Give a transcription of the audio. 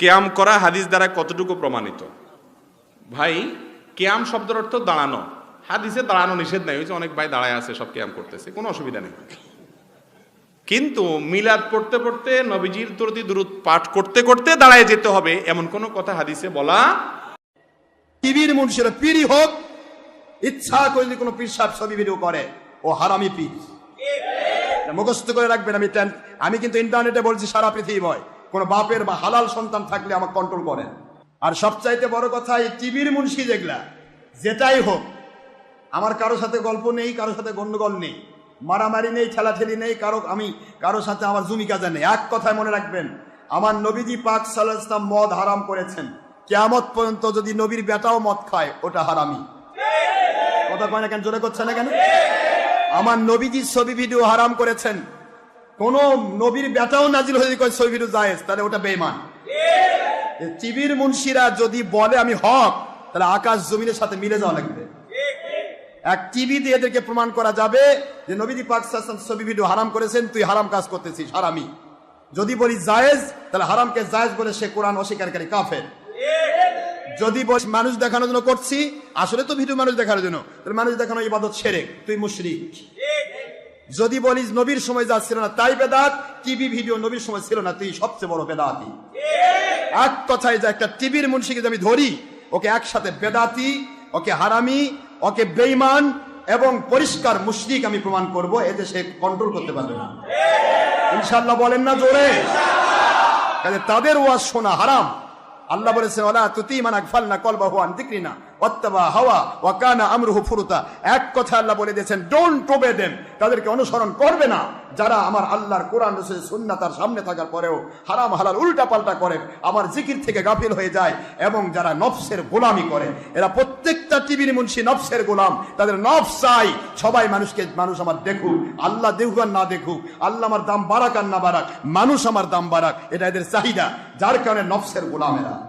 কেয়াম করা হাদিস দ্বারা কতটুকু প্রমাণিত? ভাই, কেয়াম শব্দের অর্থ দাঁড়ানো। হাদিসে দাঁড়ানো নিষেধ নাই, ওই যে অনেক ভাই দাঁড়ায় আছে, সব কেয়াম করতেছে, কোনো অসুবিধা নেই। কিন্তু মিলাদ পড়তে পড়তে, নবীজির প্রতি দূরত পাঠ করতে করতে দাঁড়ায় যেতে হবে, এমন কোনো কথা হাদিসে বলা টিভির মুন্সিরা পীরই হোক, ইচ্ছা করে যদি কোনো পীর সাহেব ছবি ভিডিও করে, ও হারামি পীর। মুখস্থ করে রাখবেন, আমি আমি কিন্তু ইন্টারনেটে বলছি সারা পৃথিবী ভয় কোনো বাপের বা হালাল সন্তান থাকলে আমাকে কন্ট্রোল করেন। আর সবচাইতে বড় কথা, এই টিভির মুন্সি যেগুলা, যেটাই হোক, আমার কারও সাথে গল্প নেই, কারও সাথে গন্ডগোল নেই, মারামারি নেই, ঠেলাঠেলি নেই, কারও, আমি কারও সাথে আমার জমি কাজা নেই। এক কথায় মনে রাখবেন, আমার নবীজি পাক সাল্লাহ মদ হারাম করেছেন। কেয়ামত পর্যন্ত যদি নবীর বেটাও মদ খায়, ওটা হারামি কথা কয় না কেন? জোরে করছে না কেন? আমার নবীজি ছবি ভিডিও হারাম করেছেন। কোন নবীর বেটাও নাজিল হয়ে কয় ছবি জায়েজ তাহলে ওটা বেমান টিভির মুন্সিরা যদি বলে আমি হক তাহলে আকাশ জমিনের সাথে মিলে যাওয়া লাগবে। এক টিভি দিয়ে এদেরকে প্রমাণ করা যাবে যে নবীজি পাক ছবি ভিডিও হারাম করেছেন তুই হারাম কাজ করতেছিস হারামি। যদি বলি জায়েজ তাহলে হারামকে জায়েজ বলে সে কোরআন অস্বীকারী কাফের। যদি বলিস মানুষ দেখানোর জন্য করছি আসলে তো ভিডিও মানুষ দেখানোর জন্য। তাহলে মানুষ দেখানো ইবাদত সেরে তুই মুশরিক। যদি বলিস নবীর সময় যা ছিল না তাই বেদাত, টিভি ভিডিও নবীর সময় ছিল না, তুই সবচেয়ে বড় বেদাতি। এক কথায় যে একটা টিভির মুন্সিকে আমি ধরি, ওকে একসাথে বেদাতি, ওকে হারামি, ওকে বেইমান এবং পরিষ্কার মুশরিক আমি প্রমাণ করব এতে সে কন্ট্রোল করতে পারবে না। ইনশাল্লাহ বলেন না জোরে। তাদের ওয়াজ শোনা হারাম। আল্লাহ বলেছেন ওলা তুতি মানাক ফালনা কলবা হুয়ান দিক্রিনা অত্তাবা হাওয়া ওয়াকানা আমরুহু ফুরুতা। এক কথা আল্লাহ বলে দিয়েছেন ডোন্ট টোবে দেম তাদেরকে অনুসরণ করবে না। যারা আমার আল্লাহর কোরআন সুন্নাহ তার সামনে থাকার পরেও হারাম হালাল উল্টা পাল্টা করে, আমার জিকির থেকে গাফিল হয়ে যায় এবং যারা নফসের গোলামি করে, এরা প্রত্যেকটা টিভির মুন্সি নফসের গোলাম। তাদের নফস চাই। সবাই মানুষকে, মানুষ আমার দেখুক। আল্লাহ দেখুক আর না দেখুক। আল্লাহ আমার দাম বাড়াক আর না বাড়াক। মানুষ আমার দাম বাড়াক। এটা এদের চাহিদা। যার কারণে নফসের গোলাম এরা